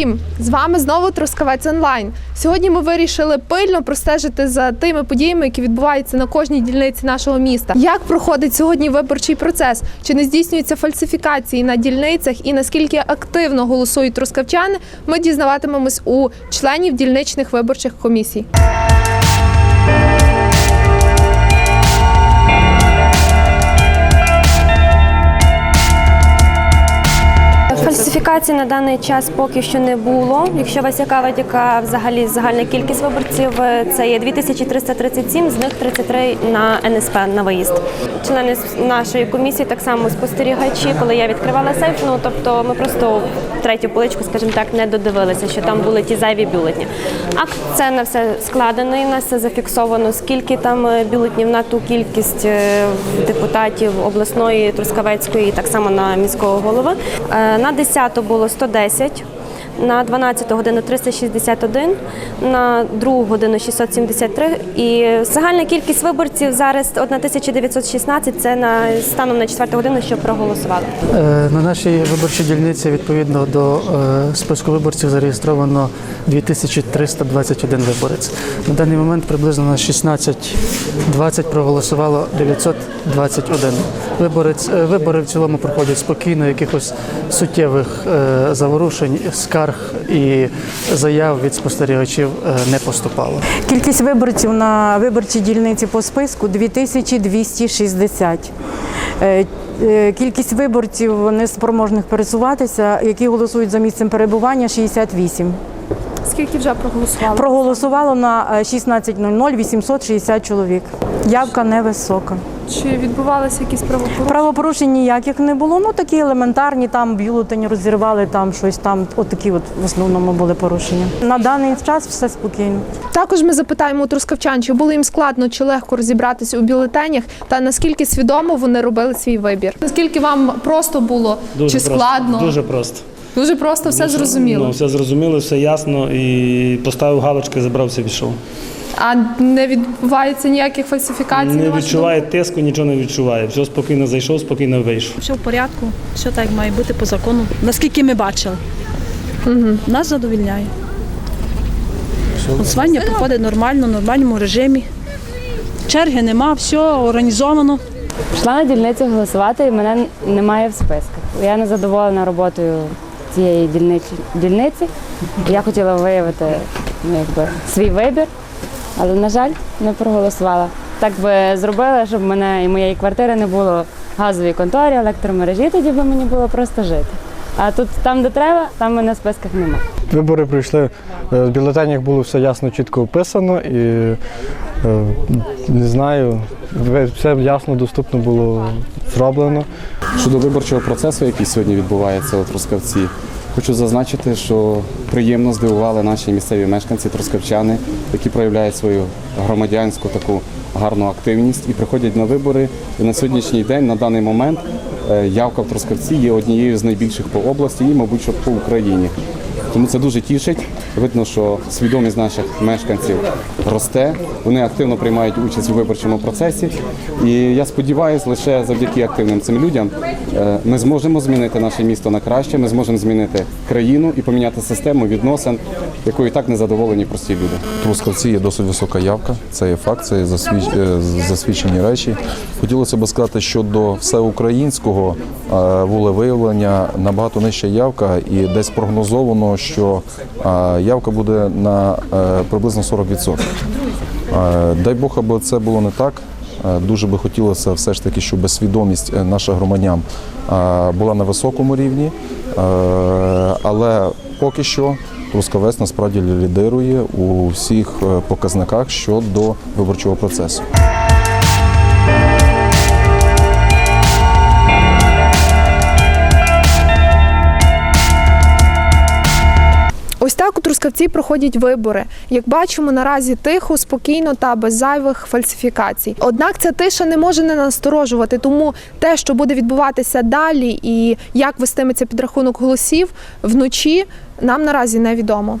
Усім! З вами знову Трускавець Онлайн. Сьогодні ми вирішили пильно простежити за тими подіями, які відбуваються на кожній дільниці нашого міста. Як проходить сьогодні виборчий процес? Чи не здійснюються фальсифікації на дільницях і наскільки активно голосують трускавчани? Ми дізнаватимемось у членів дільничних виборчих комісій. Фальсифікацій на даний час поки що не було. Якщо вас цікавить, яка взагалі загальна кількість виборців, е, це є 2337, з них 33 на НСП на виїзд. Члени нашої комісії так само спостерігачі, коли я відкривала сейф. Ну тобто ми просто третю поличку, скажімо так, не додивилися, що там були ті зайві бюлетні. Акт це на все складений, на все зафіксовано. Скільки там е, бюлетнів на ту кількість е, депутатів обласної, Трускавецької, і так само на міського голови. На 10 було 110. На 12 годину 361, на 2 годину 673 і загальна кількість виборців зараз 1916, це на станом на 4 годину, що проголосували. Е, На нашій виборчій дільниці відповідно до е, списку виборців зареєстровано 2321 виборець. На даний момент приблизно на 16.20 проголосувало 921 виборець. Е, Вибори в цілому проходять спокійно, якихось суттєвих заворушень, скарг і заяв від спостерігачів е, не поступало. Кількість виборців на виборчій дільниці по списку 2260. Е, е, Кількість виборців неспроможних пересуватися, які голосують за місцем перебування 68. Скільки вже проголосували? Проголосувало на е, 16.00 860 чоловік. Явка невисока. Чи відбувалися якісь правопорушення? Правопорушень ніяких не було. Ну такі елементарні, там бюлетень розірвали, там щось там. От такі от в основному були порушення. На даний час все спокійно. Також ми запитаємо у трускавчан, чи було їм складно чи легко розібратися у бюлетенях, та наскільки свідомо вони робили свій вибір. Наскільки вам просто було Дуже чи просто, складно? Дуже просто. Дуже просто все Дуже, зрозуміло. Ну, все зрозуміло, все ясно. І поставив галочки, забрався, пішов. А не відбувається ніяких фальсифікацій? Не відчуває тиску, нічого не відчуває. Все спокійно зайшов, спокійно вийшов. Все в порядку, все так має бути по закону. Наскільки ми бачили, нас задовільняє. Голосування проходить нормально, в нормальному режимі. Черги нема, все організовано. Пішла на дільницю голосувати, і мене немає в списках. Я не задоволена роботою цієї дільниці. дільниці. Я хотіла виявити ну, якби, свій вибір, але, на жаль, не проголосувала. Так би зробила, щоб мене і моєї квартири не було газовій конторі, електромережі, тоді би мені було просто жити. А тут там, де треба, там мене в списках немає. Вибори пройшли, е, в бюлетенях було все ясно, чітко описано і е, не знаю, все ясно, доступно було зроблено. Щодо виборчого процесу, який сьогодні відбувається у Трускавці, хочу зазначити, що приємно здивували наші місцеві мешканці, трускавчани, які проявляють свою громадянську таку гарну активність і приходять на вибори. І на сьогоднішній день, на даний момент, е, явка в Трускавці є однією з найбільших по області і, мабуть, по Україні. Тому це дуже тішить. Видно, що свідомість наших мешканців росте. Вони активно приймають участь у виборчому процесі. І я сподіваюся, лише завдяки активним цим людям е, ми зможемо змінити наше місто на краще. Ми зможемо змінити країну і поміняти систему відносин, якою і так незадоволені прості люди. В Трускавці є досить висока явка, це є факт, це є засвіч... е, засвідчені речі. Хотілося б сказати, що до всеукраїнського волевиявлення набагато нижча явка, і десь прогнозовано, що е, явка буде на е, приблизно 40%. Е, Дай Бог, аби це було не так. Е, Дуже би хотілося все ж таки, щоб свідомість е, наших громадян е, була на високому рівні, Е, але поки що Трускавець насправді лідирує у всіх е, показниках щодо виборчого процесу. Так у Трускавці проходять вибори. Як бачимо, наразі тихо, спокійно та без зайвих фальсифікацій. Однак ця тиша не може не насторожувати, тому те, що буде відбуватися далі, і як вестиметься підрахунок голосів вночі, нам наразі невідомо.